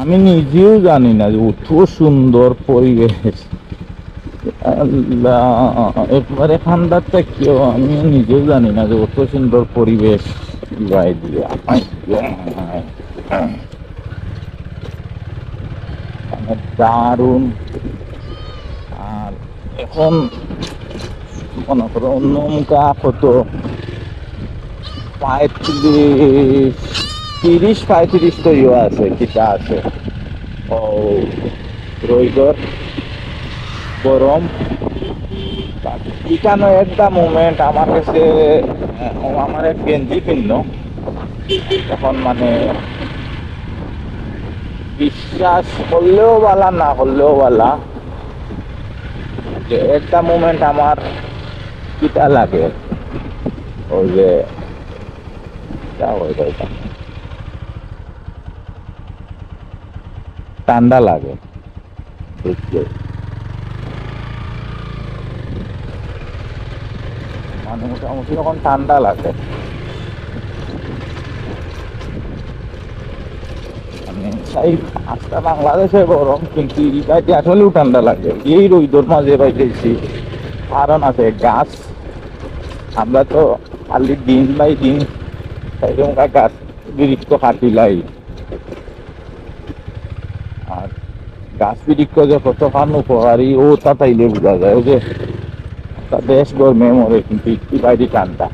আমি নিজেও জানি না যে অত সুন্দর পরিবেশ। একবারে ঠান্ডার কেউ আমি নিজেও জানি না যে অত সুন্দর পরিবেশ। গায়ে দিয়ে দারুণ। আর এখন মনে করো মুখা কত পঁয়ত্রিশ তিরিশ পঁয়ত্রিশ তো ইয়ে আছে কিটা আছে? ও, রইগর, গরম। ইকানো একটা মুমেন্ট আমার কাছে আমার এক গেঞ্জি কিনলো। এখন মানে বিশ্বাস করলেও বালা, না করলেও বালা, যে একটা মুমেন্ট আমার কিটা লাগে। ওই যে, যা ওইটা ঠান্ডা লাগে। মানে মোটামুটি যখন ঠান্ডা লাগে। মানে বাংলাদেশে গরম, কিন্তু আসলেও ঠান্ডা লাগে। এই রোদর মাঝে বাইতেছি কারণ আছে গাছ। আমরা তো খালি দিন বাই দিন সেরকম গাছ বৃক্ষ কাটিলাই আর গাছ যে যে কতখান উপকারী ও তা তাইলে বোঝা যায় যে দেশ গরমে মরে কিন্তু বাইরে ঠান্ডা